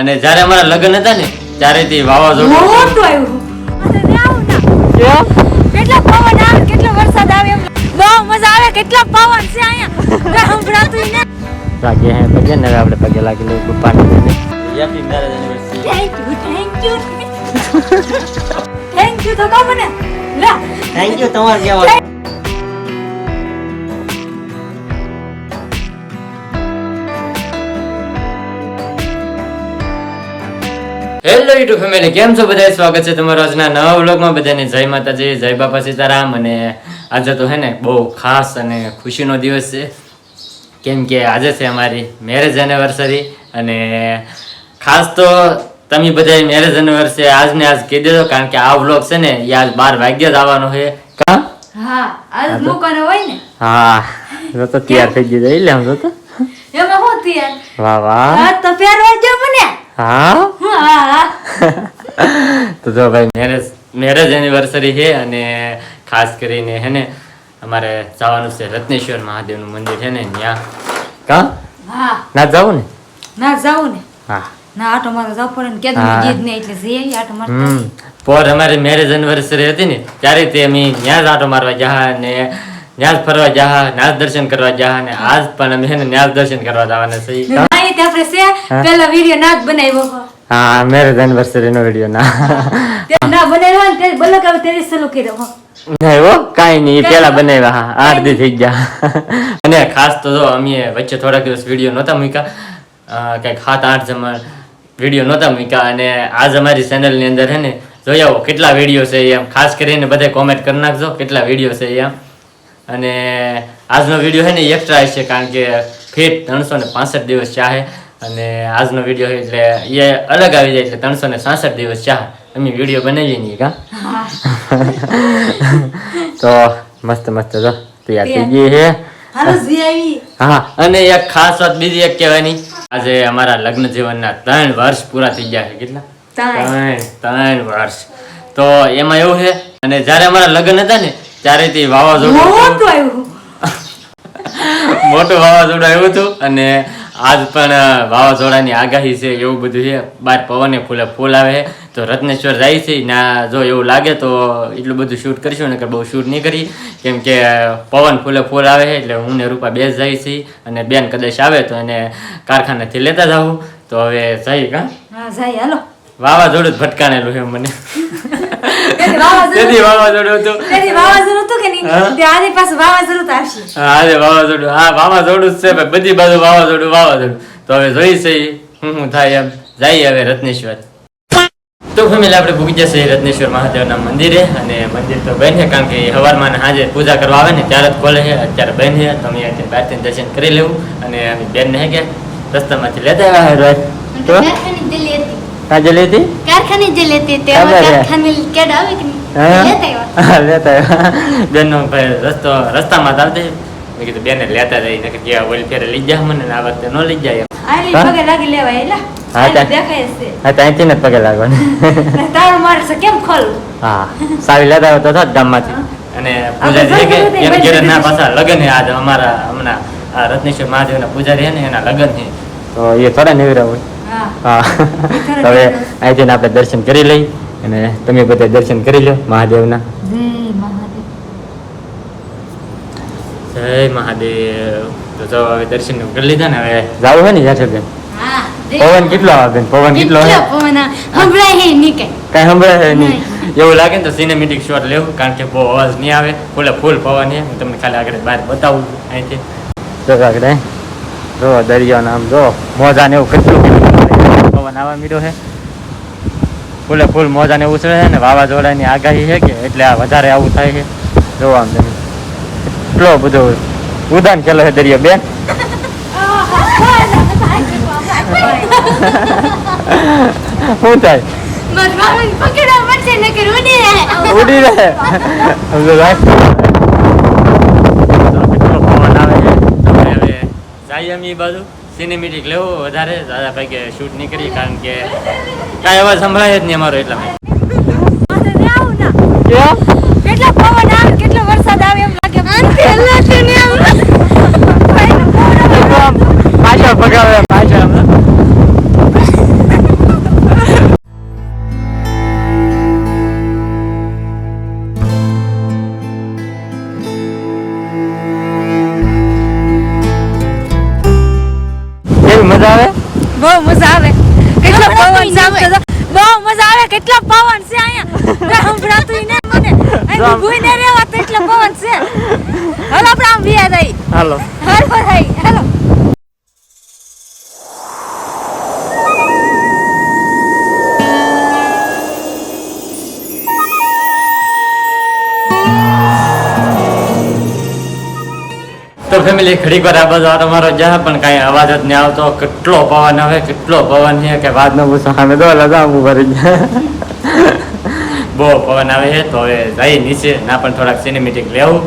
અને જ્યારે અમારા લગ્ન હતા ને ત્યારે તે વાવાઝોડું મોટું આવ્યું કેટલા પવન આવે કેટલો વરસાદ આવે એમ. બહુ મજા આવે કેટલા પવન છે અહીંયા. સંભળાતું ને. લાગે હે પગે ને આપણે પગે લાગી લઈ પપ્પાને બેને happy marriage anniversary thank you thank you thank you તો કહો મને. લે. થેન્ક યુ તમારે કહેવાનું. યુટ્યુબ ફેમિલી કેમ છો બધા સ્વાગત છે તમારો આજના નવા વ્લોગમાં. બધાને જય માતાજી જય બાપા સીતારામ. અને આજે તો હે ને બહુ ખાસ અને ખુશીનો દિવસ છે. કેમ કે આજે છે અમારી મેરેજ એનિવર્સરી અને ખાસ તો તમે બધા મેરેજ એનિવર્સરી આજને આજ કહી દેજો કારણ કે આ વ્લોગ છે ને એ આજ બાર વાગ્યા જ આવવાનો છે. કા? હા આજ મૂકવાનો હોય ને. હા તો તૈયાર થઈ ગઈ જઈ લે આમ તો એમાં હું તૈયાર? વાહ વાહ. તો પહેરવા જો મને. હા? તો જો ભાઈ મેરેજ મેરેજ એનિવર્સરી છે અને ખાસ કરીને હે ને અમારે જવાનું છે રત્નેશ્વર મહાદેવનું મંદિર છે ને ત્યાં કા? ના જાવું ને? ના જાવું ને. હા. ના આટો મારો જાવ પડે ને કેદું જીત ને એટલે જઈએ આટો મારતા. પોર અમારી મેરેજ એનિવર્સરી હતી ને ત્યારે તે અમે ત્યાં જ આટો મારવા જા ને ફરવા જાહા ત્યાં દર્શન કરવા જા ને આજ પણ અમે હે ને ત્યાં જ દર્શન કરવા જવાના છે કા? ના તે આપણે છે પેલો વિડિયો ના જ બનાવ્યો હા. મેરેજ એનિવર્સરી નો વીડિયો ના. ના બનાવ્યો ને તે બલક આવે તેરી સલુ કર્યો હો. ના એવો નહીં પેલા બનાવ્યા હા આઠ દી થઈ ગયા. અને ખાસ તો જો અમે વચ્ચે થોડાક દિવસ વીડિયો નહોતા મૂક્યા. કંઈક સાત આઠ જમા વીડિયો નહોતા મૂક્યા. અને આજ અમારી ચેનલની અંદર હે ને જોઈ આવો કેટલા વીડિયો છે એમ. ખાસ કરીને બધા કોમેન્ટ કરી નાખજો કેટલા વીડિયો છે એમ. અને આજનો વીડિયો છે ને એક્સ્ટ્રા છે કારણ કે ફેટ ત્રણસો ને પાસઠ દિવસ ચાહે. અને આજનો વીડિયો એટલે એ અલગ આવી જાય એટલે ત્રણસો ને સાસઠ દિવસ ચાહ. અમે વીડિયો બનાવીએ નહીં કા તો મસ્ત મસ્ત જો તૈયાર થઈ ગઈ છે. હા અને એક ખાસ વાત બીજી એક કહેવાની. આજે અમારા લગ્ન જીવનના ત્રણ વર્ષ પૂરા થઈ ગયા છે. કેટલા? ત્રણ. ત્રણ વર્ષ. તો એમાં એવું છે અને જ્યારે અમારા લગ્ન હતા ને ત્યારે તે વાવાઝોડું. મોટું વાવાઝોડા એવું આવ્યું હતું અને આજ પણ વાવાઝોડાની આગાહી છે એવું બધું છે. બાર પવને ફૂલે ફૂલ આવે છે. તો રત્નેશ્વર જાય છે. ના જો એવું લાગે તો એટલું બધું શૂટ કરીશું ને બહુ શૂટ નહીં કરી. કેમ કે પવન ફૂલે ફૂલ આવે છે એટલે હું ને રૂપા બે જાય છે અને બેન કદાચ આવે તો એને કારખાનેથી લેતા જાઉં. તો હવે જઈ કા? હા જાય હાલો. વાવાઝોડું જ ભટકાણેલું છે મને. તેથી વાવાઝોડું વાવાઝોડું હતું. તેથી વાવાઝોડું હતું કે નહીં? તે આની પાસે વાવાઝોડું તો આવશે હા આજે વાવાઝોડું. હા વાવાઝોડું જ છે ભાઈ બધી બાજુ વાવાઝોડું વાવાઝોડું. તો હવે જોઈ છે હું હું થાય એમ. જઈએ હવે રત્નેશ્વર. તો ફેમિલી આપણે ભૂગી જશે રત્નેશ્વર મહાદેવના મંદિરે. અને મંદિર તો બન છે કારણ કે હવારમાં ને સાંજે પૂજા કરવા આવે ને ત્યારે જ ખોલે છે. અત્યારે બંધ છે. તો અમે અત્યારે બહારથી દર્શન કરી લેવું. અને અમે બેનને હે કે રસ્તામાંથી લેતા આવ્યા કારખાની જે લેતી તે ખબર હવે હે. કારખાની કેડ આવે કે લેતા. બેનનો ભાઈ રસ્તો રસ્તામાં જ આવતી મેં કીધું બેને લેતા જઈ નકર કે ઓલી ફેરે લઈ જા મને ને આ વખતે ન લઈ જાય આલી પગે લાગી લેવાય એલા હા, દેખાય છે. હા તો ને પગે લાગવાનું. તારું મારે છે કેમ ખોલવું હા સાવી લેતા તો થો ગામમાંથી. અને પૂજારી કે એમ ઘેરે ના પાછા લગન આજે અમારા હમણાં રત્નેશ્વર મહાદેવના પૂજારી હે ને એના લગન છે તો એ થોડા નિવરા હોય. હા. હવે અહીંથી આપણે દર્શન કરી લઈ અને તમે બધા દર્શન કરી લો મહાદેવના. જય મહાદેવ. તો જો હવે દર્શન કરી લીધા ને હવે. જાવું હોય ને યાઠેબેન પવન કેટલો આવે બેન? પવન કેટલો કેટલો હે? પવન આવે. સંભળાય નહીં કાંઈ. કઈ સંભળાય નહીં. એવું લાગે ને તો સિનેમેટિક શોટ લેવું કારણ કે બહુ અવાજ નહીં આવે. ફૂલે ફૂલ પવન છે હું તમને ખાલી આગળ બહાર બતાવું અહીંથી. જો આગળ. જો દરિયો નામ જો મોજા ને એવું કેટલું પવન આવવા છે. ફૂલે ફૂલ મોજાને ઉછળે છે ને વાવાઝોડાની આગાહી છે કે એટલે આ વધારે આવું થાય છે. જોવા આમ એટલો બધો ઉદાન ખેલો છે દરિયો બેન. શું થાય? હવે બાજુ. સિનેમેટિક લેવો વધારે દાદા ભાઈ કે શૂટ નહીં કરીએ કારણ કે કાંઈ અવાજ સંભળાય જ નહીં અમારો એટલા માટે. કેટલા પવન આવે કેટલો વરસાદ આવે કેટલો મજા આવે. કેટલા પવન હતો. બહુ મજા આવે. કેટલા પવન છે અહીંયા? સંભળાતું ય મને. અહીં ભૂઈ ને રેવા તો એટલો પવન છે. હાલો આપણે આમ વ્યા જઈએ હાલો. હાલો ભાઈ. હાલો. તો ફેમિલી ઘડીક વાર આ બાજુ આટો મારો જા પણ કાંઈ અવાજ જ નહીં આવતો. કેટલો પવન આવે, કેટલો પવન છે, કે વાત ન પૂછો. સામે દો લગા હું ભરી બહુ પવન આવે છે, તો હવે જઈ નીચે. ના, પણ થોડાક સિનેમેટિક લેવું.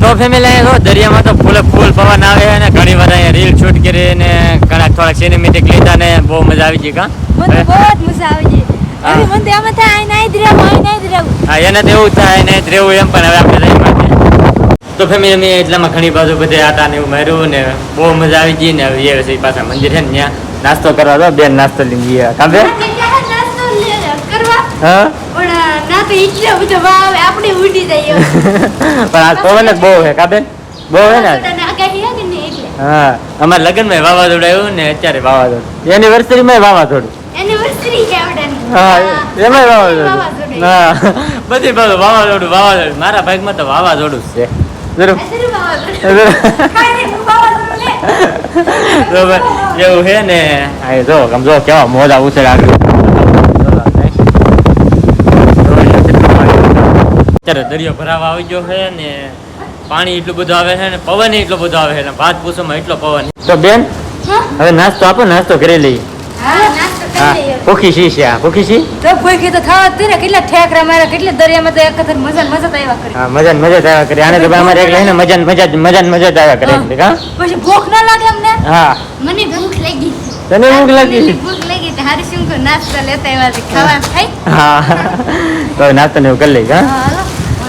તો ફેમિલી જો દરિયામાં તો ફૂલે ફૂલ પવન આવે અને ઘણી વાર અહીંયા રીલ શૂટ કરી ને ઘણા થોડાક સિનેમેટિક લીધા ને બહુ મજા આવી ગઈ કા? મને બહુ મજા આવી ગઈ. હા. મને તો એમ થાય અહીં નહીં જ રહેવું અહીં નહીં જ રહેવું હા એને તો એવું થાય રહેવું એમ પણ હવે આપણે રહી માટે. તો ફેમિલી અમે એટલામાં ઘણી બાજુ બધે આટા ને એવું માર્યું ને બહુ મજા આવી ગઈ ને હવે એ પાછા મંદિર છે ને ત્યાં નાસ્તો કરવા દો બેન નાસ્તો લઈ ગયા હા? પણ એટલો બધો ભાવ આપણે ઉડી જઈએ. પણ આ પવન જ બહુ છે કાબેન બહુ હે ને હા અમારા લગ્નમાં વાવાઝોડું આવ્યું ને અત્યારે વાવાઝોડું. વાવાઝોડું. એનિવર્સરી છે હા એમાં વાવાઝોડું. વાવાઝોડું. હા બધી બાજુ વાવાઝોડું વાવાઝોડું. મારા ભાગમાં તો વાવાઝોડું જ છે. જરૂર. વાવાઝોડું. વાવાઝોડું એવું છે ને જો આમ જો કેવા મોજા ઉછળ આગળ. અત્યારે દરિયો ભરાવા આવી ગયો છે ને પાણી એટલું બધું આવે છે ને પવન એટલો બધો આવે છે. ભાત પૂછોમાં એટલો પવન. તો બેન હવે નાસ્તો આપો નાસ્તો કરી લઈએ. નાસ્તો કરી હા લઈએ. ભૂખી સી છે આ. ભૂખી સી તો ભૂખી તો થવા હતી ને કેટલા ઠેકરા માર્યા કેટલા દરિયામાં તો એક મજા મજા આવ્યા કરી. હા મજા મજા આવ્યા કરી. આને તો અમારે એક લઈને મજા મજા મજા મજા આવ્યા કરે એટલે પછી ભૂખ ના લાગે અમને? હા. મને ભૂખ લાગી. તને ભૂખ લાગી? ભૂખ લાગી તો હારી શું નાસ્તો લેતા આવ્યા છે. ખાવાનું થાય હા. તો નાસ્તો ને એવું કરી લઈ હા.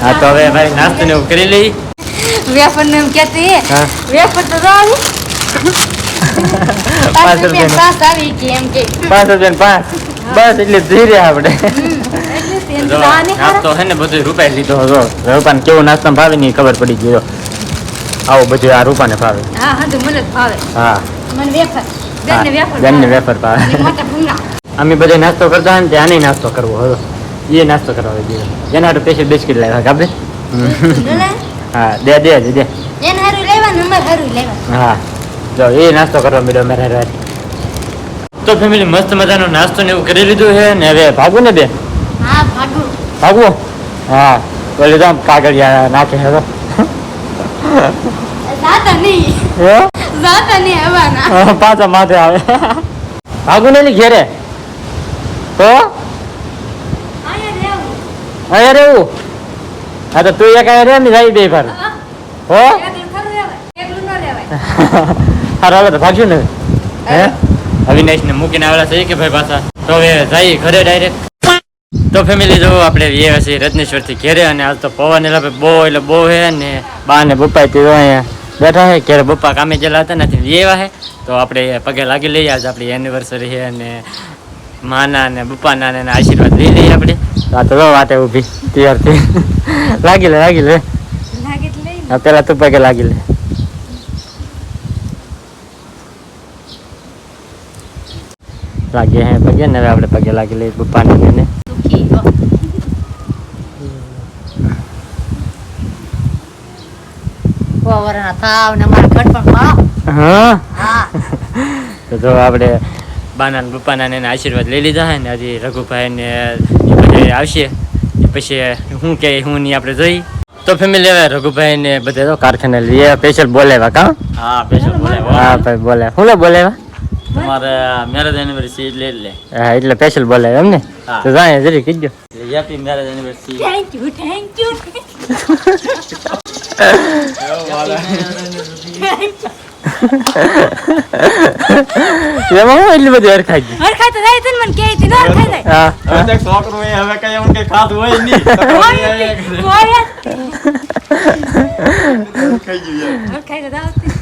હા તો હવે ભાઈ નાસ્તો ને કરી લઈ. વેફર ને એમ કહેતી. હા. વેફર તો આવી. પાંચ રૂપિયા આવી કે એમ કે. પાંચ રૂપિયા પાંચ. બસ એટલે ધીરે આપણે. નાસ્તો ને બધું રૂપાઈ લીધો. હતો રૂપાને કેવો નાસ્તો ભાવે ની ખબર પડી ગયો આવો બધું આ રૂપાને ભાવે હા હા તો મને ભાવે હા. મને વેફર. ભાવે. વેફર અમે બધા નાસ્તો કરતા હોય ને ત્યાં નાસ્તો કરવો હતો એ નાસ્તો કરવા દે એના હાટુ સ્પેશિયલ બિસ્કિટ લાવ્યા કાબે હા દે દે જ દે. એને હારું લેવાનું અમારે હારું લેવાનું. હા. જો એ નાસ્તો કરવા મળ્યો મારા રાત તો ફેમિલી મસ્ત મજાનો નાસ્તો ને એવું કરી લીધું છે ને હવે ભાગવું ને બે? હા ભાગું. હા. બોલે તો આમ કાગળિયા નાખે છે તો. જાતા નહીં. હે? જાતા નહીં આવવાના. પાછા માથે આવે. ભાગું ને ઘેરે. તો? અહીંયા રહેવું હા તો તું એક રહે ને જાય બે ફર હો હા. હાલો તો ભાગશું ને. હે? અવિનાશ ને મૂકીને આવેલા છે કે ભાઈ પાછા? તો હવે જઈ ઘરે ડાયરેક્ટ તો ફેમિલી જો આપણે એ હશે રત્નેશ્વરથી ઘેરે અને આજ તો પવન એટલે બહુ એટલે બહુ હે ને બા ને બપ્પા તે અહીંયા બેઠા હે. ઘેર બપ્પા કામે ગયેલા હતા નથી એવા હે. તો આપણે પગે લાગી લઈએ. આજે આપણી એનિવર્સરી છે અને માના ને બપ્પાના ને આશીર્વાદ લઈ લઈએ આપણે. આ તો જો વાટે ઊભી તૈયાર થઈ લાગી લે લાગી લે લાગે એટલે લઈ હા, પેલા તું પગે લાગી લે લાગે હે પગે ને હવે આપણે પગે લાગી લઈએ પપ્પાને બેને સુખી હો વરના થાવ ને અમારા ઘર પણ ભાવ હા હા તો જો આપણે બાના ને પપ્પાના ને એના આશીર્વાદ લઈ લીધા હે ને હજી રઘુભાઈ ને એ બધા આવશે. એ પછી હું કે હું નહીં આપણે જોઈ. તો ફેમિલી હવે રઘુભાઈ ને બધા તો કારખાને લઈએ સ્પેશિયલ બોલાવ્યા કા? હા સ્પેશિયલ બોલે હા ભાઈ બોલે શું લે બોલે એવા? તમારે મેરેજ એનિવર્સરી એટલે એટલે હા એટલે સ્પેશિયલ બોલે એમ ને હા. તો જાય જરી કીધો. Happy marriage anniversary thank you thank you એમાં હું એટલી બધી હરખાઈ ગઈ? હરખાઈ તો જાય છે ને મને કહે છે ન હરખાઈ જાય હા હવે તો એ હવે કઈ એવું કઈ ખાતું હોય નહીં. હોય જ.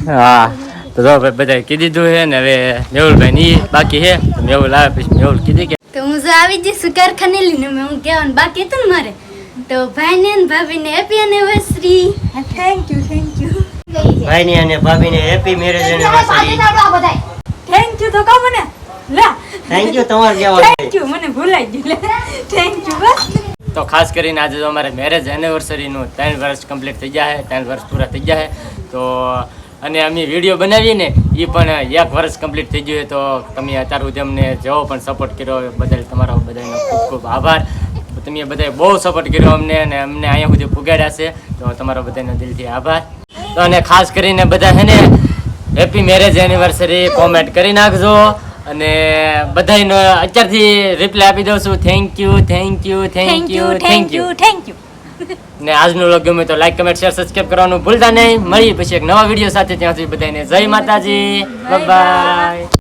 હા. તો બધા કીધી દીધું છે ને હવે મેહુલભાઈ ની બાકી છે. તો મેહુલ આવે પછી મેહુલ કીધી કે તો હું જો આવી જઈશું કારખાને લઈને મેં હું કહેવાનું બાકી હતું ને મારે? તો ભાઈને ને ભાભીને happy anniversary thank you thank you ભાઈની અને ભાભીને happy marriage anniversary thank you તો કહો મને. લે. થેન્ક યુ તમારે કહેવાનું થેન્ક યુ મને ભૂલાઈ ગયું લે. થેન્ક યુ બસ. તો ખાસ કરીને આજે તો અમારે મેરેજ એનિવર્સરીનું ત્રણ વર્ષ કમ્પ્લીટ થઈ ગયા છે ત્રણ વર્ષ પૂરા થઈ ગયા છે. તો અને અમે વીડિયો બનાવીને એ પણ એક વર્ષ કમ્પ્લીટ થઈ ગયું છે. તો તમે અત્યાર સુધી અમને જેવો પણ સપોર્ટ કર્યો બધા બદલ તમારો બધાનો ખૂબ ખૂબ આભાર. તમે બધાએ બહુ સપોર્ટ કર્યો અમને અને અમને અહીંયા સુધી પુગાડ્યા છે. તો તમારો બધાનો દિલથી આભાર. તો અને ખાસ કરીને બધા છે ને હેપી મેરેજ એનિવર્સરી કોમેન્ટ કરી નાખજો. અને બધાને અત્યારથી રિપ્લાય આપી દઉં છું. Thank you thank you thank you thank you thank you ને આજનો વ્લોગ ગમે તો લાઈક કમેન્ટ શેર સબસ્ક્રાઇબ કરવાનું ભૂલતા નહીં. મળીએ પછી એક નવા વીડિયો સાથે. ત્યાં સુધી બધાને જય માતાજી. બાય